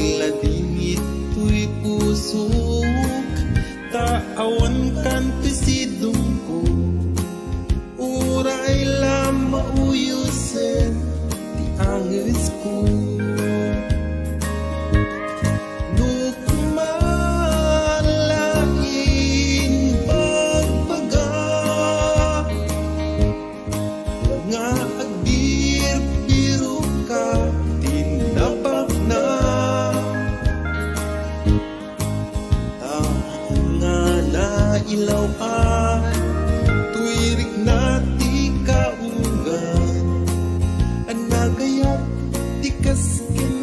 Ladingit to'y pusok Taawan kan pisidong ko. Uray lam mauyusin Ti angis ko. Nga ilawhan Tuwirik na di kaugan Anagayak di kaskin